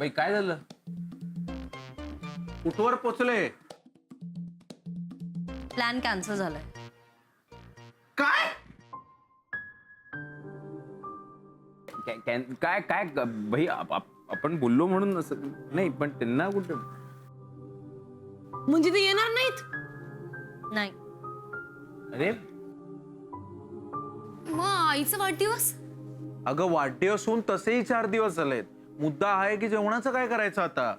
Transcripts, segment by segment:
बाई काय झालं? कुठवर पोचले? प्लॅन कॅन्सल झालाय. काय? काय- काय काय काय ग- भाई आप- आप- आपण बोललो म्हणून असं नाही पण त्यांना कुठं? म्हणजे ते येणार नाहीत? नाही. अरे? मग आईचा वाढदिवस? अगं वाढदिवस होऊन तसेही चार दिवस झालेत. मुद्दा आहे की जेवणाचं काय करायचं आता?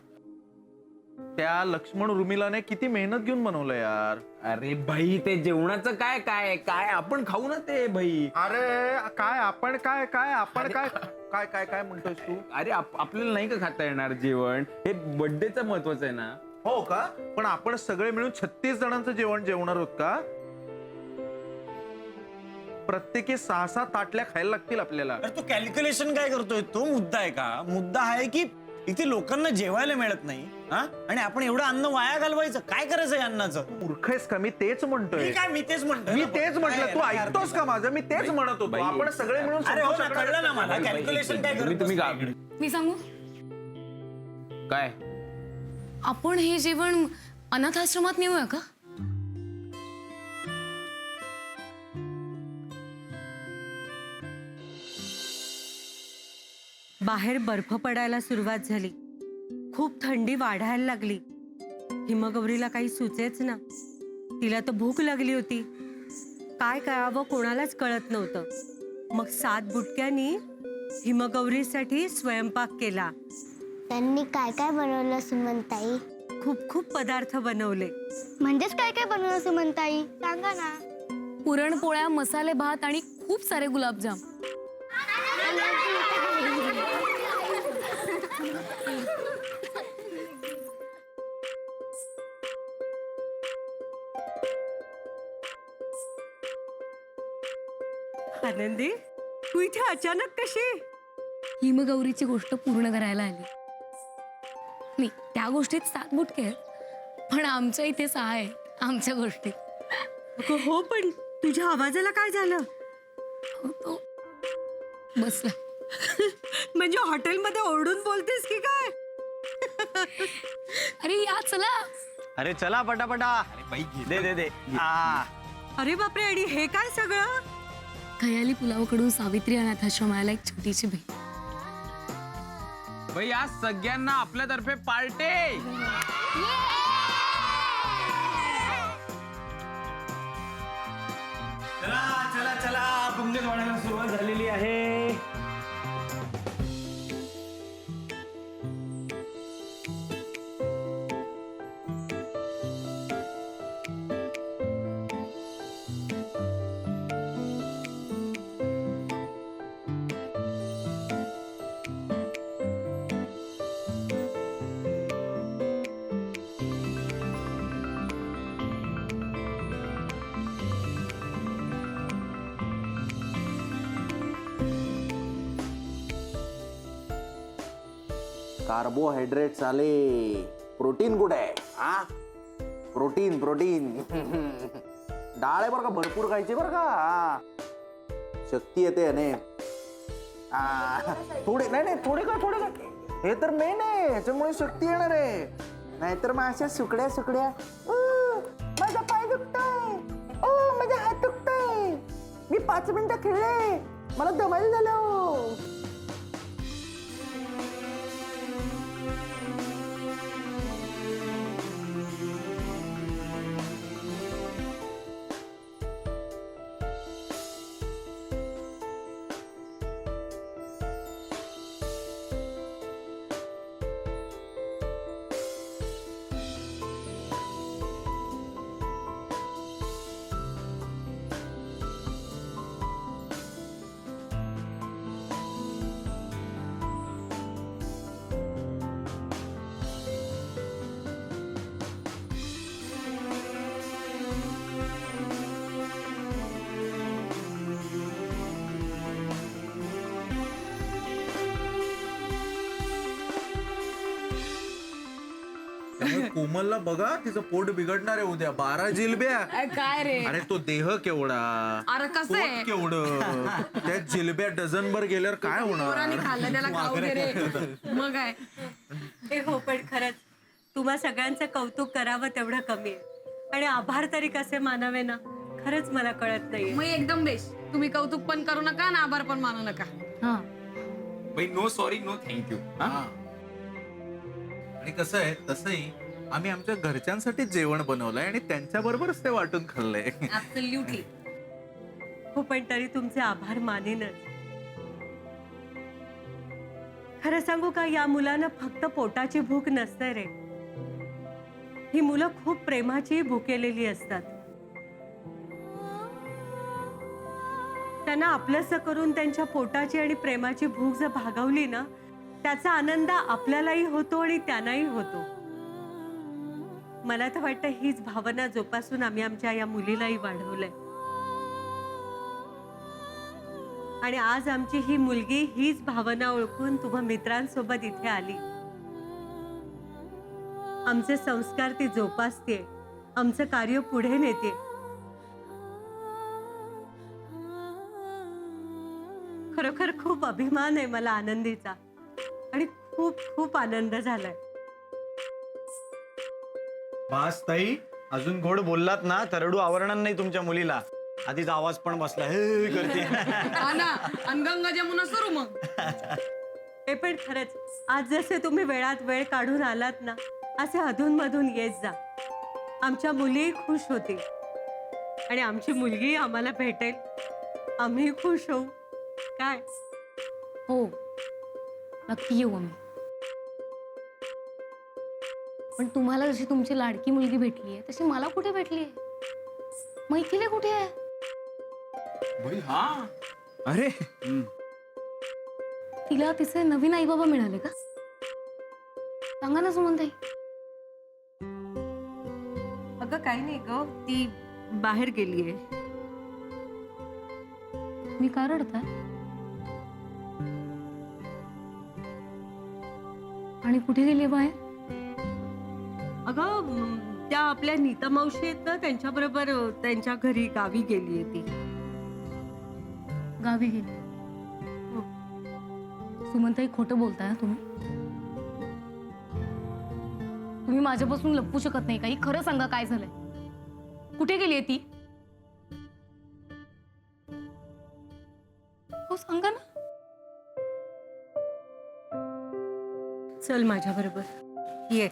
त्या लक्ष्मण उर्मिलाने किती मेहनत घेऊन बनवलं यार. अरे भाई ते जेवणाचं काय काय काय आपण खाऊ ना ते भाई. अरे काय आपण काय काय आपण काय? काय काय काय म्हणतोयस तू? अरे आप- आपल्याला नाही का खाता येणार जेवण? हे बर्थडेचं महत्वाचं आहे ना. हो का? पण आपण सगळे मिळून छत्तीस जणांचं जेवण जेवणार आहोत का? प्रत्येकी सहा सहा ताटल्या खायला लागतील आपल्याला. अरे तू कॅल्क्युलेशन काय करतोय? तो मुद्दा आहे का? मुद्दा आहे की इथे लोकांना जेवायला मिळत नाही हा? आणि आपण एवढं अन्न वाया घालवायचं? काय करायचं या अन्नाचं? मूर्खेस का? मी तेच म्हणतोय. मी काय मी तेच म्हणतोय. मी ना. तेच म्हटलं. तू ऐकतोस का माझं? मी तेच म्हणत होतो. आपण सगळे मिळून अरे हो ना संतोषाकडे- कळलं ना मला. कॅल्क्युलेशन काय तुम्ही करत तुम्ही गा-? मी सांगू? काय? आपण हे जेवण अनाथ आश्रमात नेऊया का? बाहेर बर्फ पडायला सुरुवात झाली. खूप थंडी वाढायला लागली. हिमगौरीला काही सुचेच ना. तिला तर भूक लागली होती. काय करावं कोणालाच कळत नव्हतं. मग सात बुटक्यांनी हिमगौरीसाठी स्वयंपाक केला. त्यांनी काय काय बनवलं सुमनताई? खूप खूप पदार्थ बनवले. म्हणजेच काय काय बनवलं सुमनताई? सांगा ना. पुरणपोळ्या मसाले भात आणि खूप सारे गुलाबजाम. आनंदी तू इथे अचानक कशी? हिमगौरीची गोष्ट पूर्ण करायला आली. नाही त्या गोष्टीत सात बुटके आहेत पण आमच्या इथे सहा आहे आमच्या गोष्टीत. अगं हो पण तुझ्या आवाजाला काय झालं? हो, तो बसला. म्हणजे हॉटेलमध्ये ओरडून बोलतेस की काय? अरे या चला. अरे चला पटापटा. दे दे दे. आ. अरे बापरे आणि हे काय सगळं? खयाली पुलावकडून सावित्री अनाथाश्रमाला एक छोटीशी भेट. भाई आज सगळ्यांना आपल्यातर्फे पार्टे. चला चला चला. पुंगज वाढायला सुरुवात झालेली आहे. कार्बोहायड्रेट आले प्रोटीन कुठे आहे? हा प्रोटीन प्रोटीन. डाळ आहे बरं का भरपूर खायची बरं का? हा. शक्ती येते अने हा. थोडे नाही नाही थोडे का थोडे का हे तर मेन आहे ह्याच्यामुळे शक्ती येणार आहे. नाहीतर मग अशा सुकड्या सुकड्या. उ माझा पाय दुखतोय. ओ माझा हात दुखतोय. मी पाच मिनिटं खेळले. मला दमायला झालं. कोमलला बघा तिचं पोट बिघडणार आहे उद्या. बारा जिलब्या. काय रे? अरे तो देह केवढा? अरे कसं आहे? पोट केवढं? त्या जिलब्या डझनभर गेल्यावर काय होणार? खाल्लं त्याला खाऊ दे रे. मग काय? हे हो पण खरंच तुम्हा सगळ्यांचं कौतुक करावं तेवढं कमी आहे. आणि आभार तरी कसे मानावे ना? खरंच मला कळत नाहीये. मग एकदम बेस्ट तुम्ही कौतुक पण करू नका आणि आभार पण मानू नका. हा. भाई नो सॉरी नो थँक्यू हा. आणि कसं आहे तसंही आम्ही आमच्या घरच्यांसाठी जेवण बनवलंय आणि त्यांच्या बरोबरच ते वाटून खाल्लंय. ऍब्सल्युटली हो पण तरी तुमचे आभार मानेनच. खरं सांगू का या मुलांना फक्त पोटाची भूक नसते रे. ही मुलं खूप प्रेमाची भुकेलेली असतात. त्यांना आपलंसं करून त्यांच्या पोटाची आणि प्रेमाची भूक जर भागवली ना त्याचा आनंद आपल्यालाही होतो आणि त्यांनाही होतो. मला तर वाटतं हीच भावना जोपासून आम्ही आमच्या या मुलीलाही वाढवलंय. आणि आज आमची ही मुलगी हीच भावना ओळखून तुम्हा मित्रांसोबत इथे आली. आमचे संस्कार ती जोपासते. आमचं कार्य पुढे नेते. खरोखर खूप अभिमान आहे मला आनंदीचा. आणि खूप खूप आनंद झालाय. बास ताई अजून गोड बोललात ना तरडू आवरणार नाही तुमच्या मुलीला. आधीच आवाज पण बसला हे करते. हा ना अंगंग जमुना सुरू मग. हे पण खरंच आज जसे तुम्ही वेळात वेळ काढून आलात ना असे अधून मधून येत जा. आमच्या मुली खुश होतील. आणि आमची मुलगी आम्हाला भेटेल. आम्ही खुश होऊ. काय? हो. नक्की येऊ आम्ही. पण तुम्हाला जशी तुमची लाडकी मुलगी भेटली आहे तशी मला कुठे भेटली आहे मैथिली कुठे आहे? भाई हा. अरे. तिला तिचे नवीन आई बाबा मिळाले का? सांगा ना सुमनताई. अगं काही नाही ग. ती बाहेर गेलीये. मी का रडताय? आणि कुठे गेली बाहेर? अगं त्या आपल्या नीता मावशी आहेत ना त्यांच्याबरोबर त्यांच्या घरी गावी गेलीये ती. गावी गेली? सुमनताई खोटं बोलताय हं तुम्ही. तुम्ही माझ्यापासून लपवू शकत नाही काही. खरं सांगा काय झालंय? कुठे गेली ती? हो सांगा ना. चल माझ्या बरोबर. ये.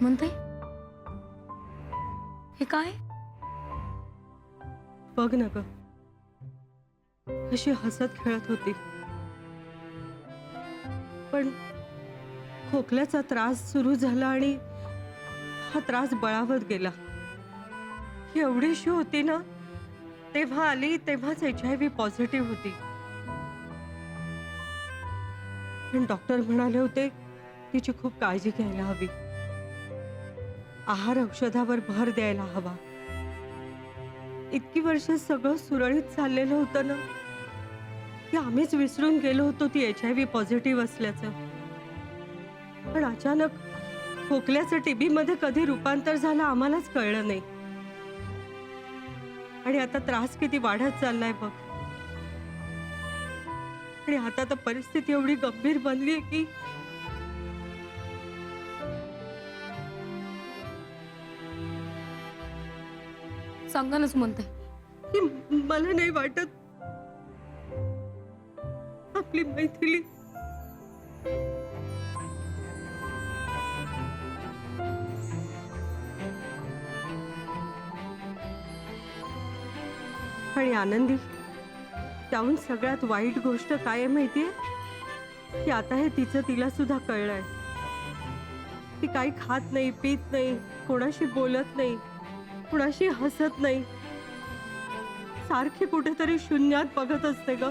म्हणते? हे काय? बघ ना ग. अशी हसत खेळत होती. पण खोकल्याचा त्रास सुरू झाला आणि हा त्रास बळावत गेला. ही एवढीशी होती ना तेव्हा आली तेव्हाच एच आय व्ही पॉझिटिव्ह होती. पण डॉक्टर म्हणाले होते तिची खूप काळजी घ्यायला हवी. आहार औषधावर भर द्यायला हवा. इतकी वर्ष सगळं सुरळीत चाललेलं होतं ना? की आम्हीच विसरून गेलो होतो ती एच आय व्ही पॉझिटिव्ह असल्याचं. पण अचानक खोकल्याचं टीबी मध्ये कधी रूपांतर झालं आम्हालाच कळलं नाही. आणि आता त्रास किती वाढत चाललाय बघ. आणि आता तर परिस्थिती एवढी गंभीर बनली की सांगा ना मला नाही वाटत आपली मैथिली आणि आनंदी त्याहून सगळ्यात वाईट गोष्ट काय आहे माहितीये? की आता हे तिचं तिला सुद्धा कळलंय. ती काही खात नाही पित नाही कोणाशी बोलत नाही. कुणाशी हसत नाही. सारखी कुठेतरी शून्यात बघत असते ग.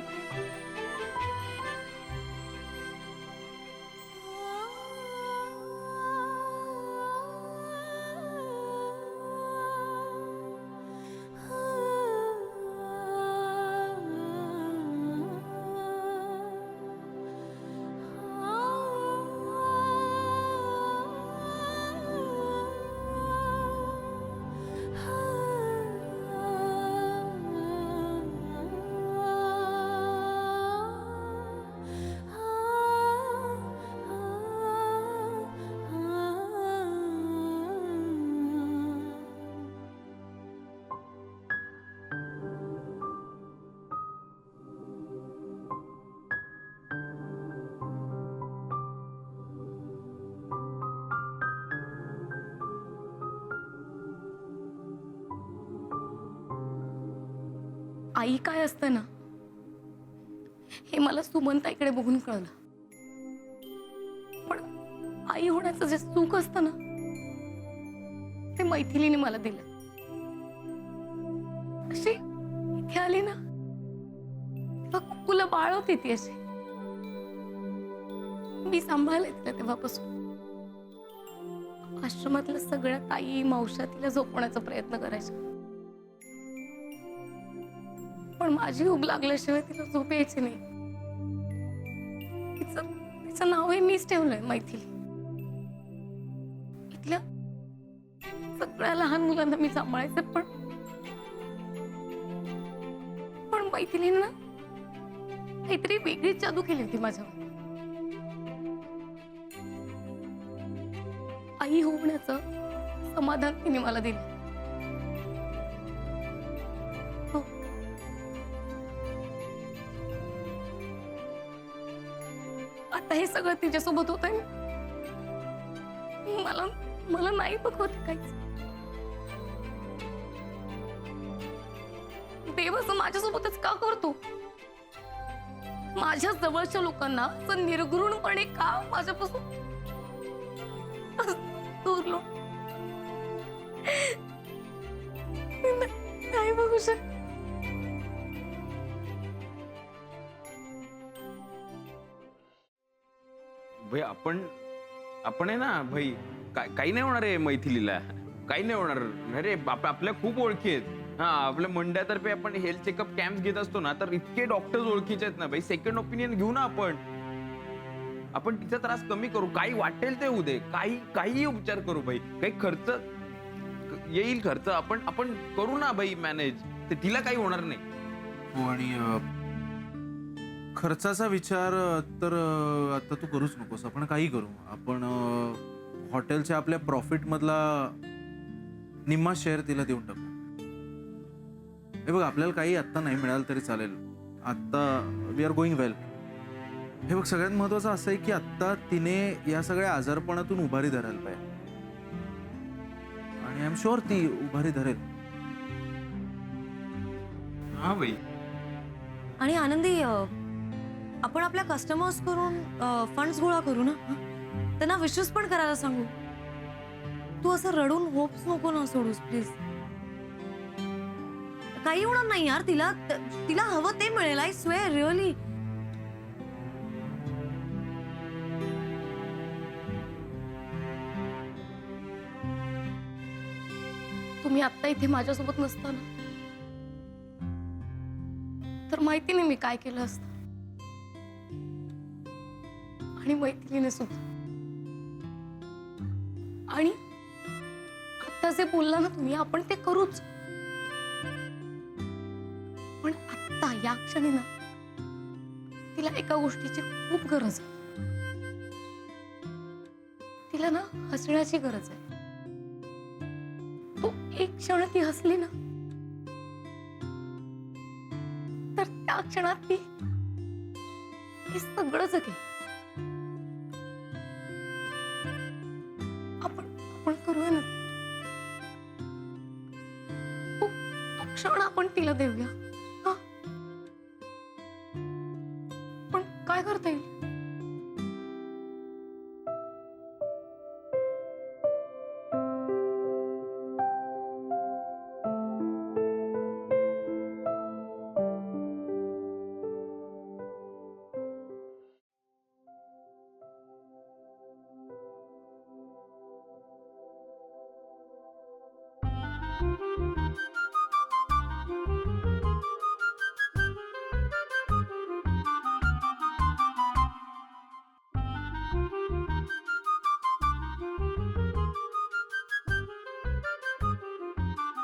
आई काय असतं ना हे मला सुमनताईकडे बघून कळलं. पण आई होण्याचं जे सुख असतं ना ते मैथिलीने मला दिलं. अशी इथे आली ना तेव्हा कुकुला बाळ होती ती अशी. मी सांभाळले तिला तेव्हापासून. आश्रमातल्या सगळ्या ताई मावशा तिला झोपवण्याचा प्रयत्न करायचा माझी उब लागल्याशिवाय तिला झोप यायची नाही. तिचं तिचं नावही मीच ठेवलंय मैथिली. इथल्या सगळ्या लहान मुलांना मी सांभाळायचं पण पण मैथिलीनं काहीतरी वेगळीच जादू केली होती माझ्यावर. आई होण्याचं समाधान तिने मला दिलं. सगळं तिच्यासोबत होत मला मला नाही बघवत काहीच. देव असं माझ्यासोबतच का करतो? माझ्या जवळच्या लोकांना असं निर्घृणपणे का माझ्यापासून? दूर नाही बघू शकत. आपण आपण आहे ना भाई काय काही नाही होणार आहे मैथिलीला. काही नाही होणार. अरे आप- आपल्या खूप ओळखी आहेत. हा आपल्या मंडळातर्फे आपण हेल्थ चेकअप कॅम्प घेत असतो ना तर इतके डॉक्टर्स ओळखीचे आहेत ना भाई. सेकंड ओपिनियन घेऊ ना आपण. आपण तिचा त्रास कमी करू. काही वाटेल ते उदे काही काही उपचार करू भाई. काही खर्च येईल खर्च. आपण आपण करू ना भाई मॅनेज ते तिला काही होणार नाही. हो आणि खर्चाचा विचार तर आता तू करूच नकोस. आपण काही करू. आपण हॉटेलच्या आपल्या प्रॉफिट मधला निम्मा शेअर तिला देऊन टाकू. हे बघ आपल्याला काही आत्ता नाही मिळालं तरी चालेल. आत्ता वी आर गोइंग वेल हे बघ सगळ्यात महत्वाचं असं आहे की आत्ता तिने या सगळ्या आजारपणातून उभारी धरायला पाहिजे. आणि आय एम शुअर ती उभारी धरेल. हा भाई आणि आनंदी अ, आपण आपल्या कस्टमर्स करून फंड्स गोळा करू ना? हं? त्यांना विश्वास पण करायला सांगू. तू असं रडून होप्स नको ना सोडूस प्लीज काही होणार नाही यार तिला त- तिला हवं ते मिळेल आय स्वे रिअली तुम्ही आत्ता इथे माझ्यासोबत नसताना. तर माहिती नाही मी काय केलं असतं? आणि मैत्री सुद्धा आणि आता जे बोलला ना तुम्ही आपण ते करूच. पण आत्ता या क्षणी ना तिला एका गोष्टीची खूप गरज आहे. तिला ना हसण्याची गरज आहे. तो एक क्षण ती हसली ना तर त्या क्षणात ती हे सगळं जगेल तिला देऊया. पण काय करता येईल?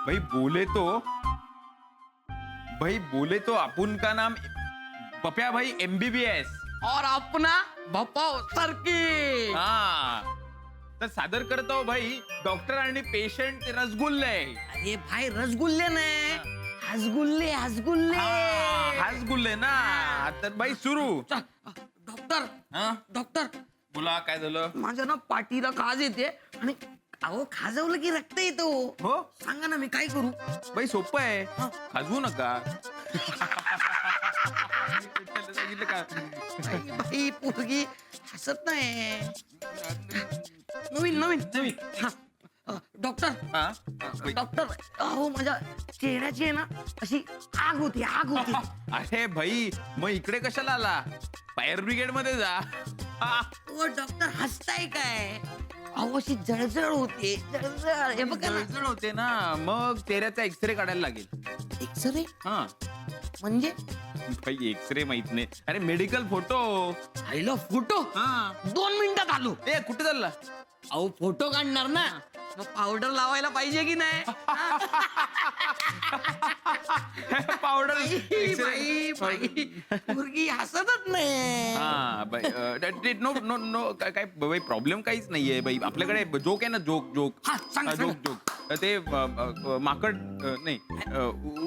भाई बोले तो। भाई बोले तो अपुन का नाम पप्या भाई एमबीबीएस और अपना भपाव सरकी हा। तर सादर करतो भाई डॉक्टर आणि पेशंट रसगुल्ले। अरे भाई रसगुल्ले नाही हसगुल्ले हसगुल्ले। हासगुल्ले ना। तर भाई सुरू। चल, डॉक्टर। हा। डॉक्टर। बोला काय झालं? माझ्या ना पाठीला खाज येते आणि अहो खाजवलं की रक्त येतो. हो? सांगा ना मी काय करू? भाई सोपं आहे. खाजवू नका. सांगितलं का बाई, बाई पोरगी हसत नाही. नवीन नवीन. नवीन. हा. अ, डॉक्टर हा? डॉक्टर अहो माझ्या चेहऱ्याची आहे ना अशी आग होती आग होती. अरे भाई मग इकडे कशाला आला? फायर ब्रिगेडमध्ये जा. हा. ओ डॉक्टर हसताय काय? अहो अशी जळजळ होते जळजळ. हे बघा ना. जळजळ होते ना मग चेहऱ्याचा एक्सरे काढायला लागेल. एक्सरे हा. म्हणजे? भाई एक्सरे माहीत नाही. अरे मेडिकल फोटो आईला फोटो हा. दोन मिनिटात आलो. ए कुठे चालला? अहो फोटो काढणार ना. मग पावडर लावायला पाहिजे की नाही? पावडर बाई, बाई बाई. पोरगी हसतच नाही. हा बाई नो नो नो काय काय बाई प्रॉब्लेम काहीच नाहीये बाई. आपल्याकडे जोक आहे ना जोक जोक हा, सांगा, जोक जोक ते अ, अ, माकड अ, नाही अ,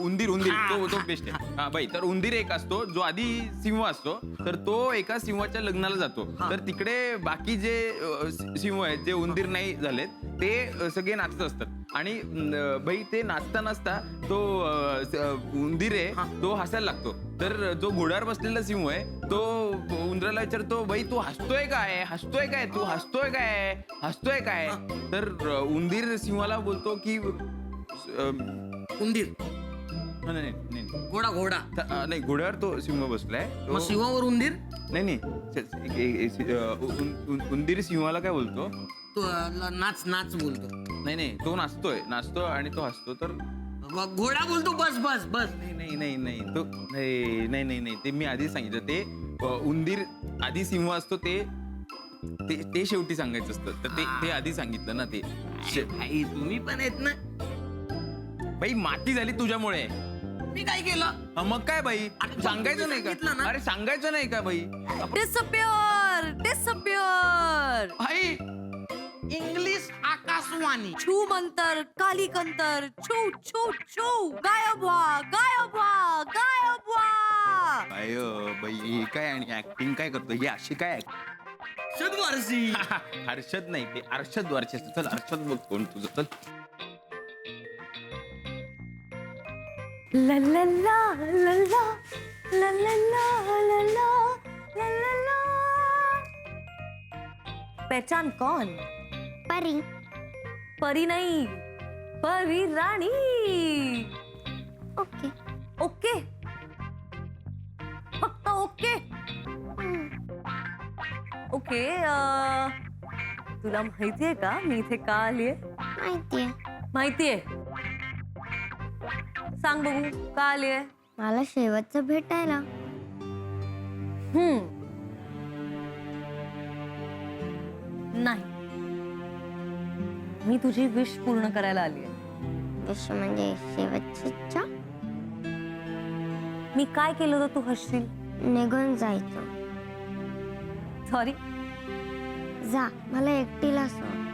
उंदीर उंदीर तो तो बेस्ट आहे. हा बाई तर उंदीर एक असतो जो आधी सिंह असतो तर तो एका सिंहाच्या लग्नाला जातो. तर तिकडे बाकी जे अ, सि- सिंह आहेत जे उंदीर नाही झालेत ते अ, सगळे नाचत असतात. आणि अ, बाई ते नाचता नाचता तो अ, स- अ, उंदीर आहे तो हसायला लागतो. तर जो घोड्यावर बसलेला सिंह आहे. तो उंदराला विचारतो बाई तू हसतोय काय? हसतोय काय तू? हसतोय काय? हसतोय काय? तर उंदीर सिंहाला बोलतो की उंदीर. नाही. घोडा घोडा. नाही घोड्यावर तो सिंह बसलाय. मग शिवावर उंदीर? नाही नाही. उंदीर सिंहाला काय बोलतो? तो नाच नाच बोलतो. नाही नाही. तो नाचतोय. नाचतो आणि तो हसतो. तर घोडा बोलतो बस बस बस. नाही नाही नाही नाही तो नाही नाही नाही नाही ते मी आधी सांगितलं. ते अ, उंदीर आधी सिंह असतो ते ते ते शेवटी सांगायचं असतं. तर ते ते आधी सांगितलं ना ते. शे- भाई तुम्ही पण आहेत ना. बाई माती झाली तुझ्यामुळे. मी काय केलं? हा, मग काय बाई? अरे, सांगायचं नाही सांगितलं का ना. अरे सांगायचं नाही का बाई? डिसअपियर डिसअपियर भाई इंग्लिश आकाशवाणी। छू मंतर काली कंतर छू छू छू। गायब व्हा गायब व्हा गायब व्हा अयो बाई हे काय आणि ऍक्टिंग काय करतो हे अशी काय act- शतवारसी हर्षद नाही ते अर्षद वारचे चल अर्षद बघ कोण तुझं. चल. ला ला ला ला ला ला ला ला ला ला ला ला ला पहचान कौन? परी। परी नहीं परी राणी. ओके. ओके. फक्त ओके. ओके अं, तुला माहितीये का? मी इथे का आलीये? माहितीये. माहितीये. सांग बघू का आलीये? मला शेवटचं भेटायला. हम्म. मी तुझी विश पूर्ण करायला आली आहे. विश म्हणजे शेवटची इच्छा? मी काय केलं तर तू हसशील? निघून जायचं. सॉरी जा मला एकटीला सोड.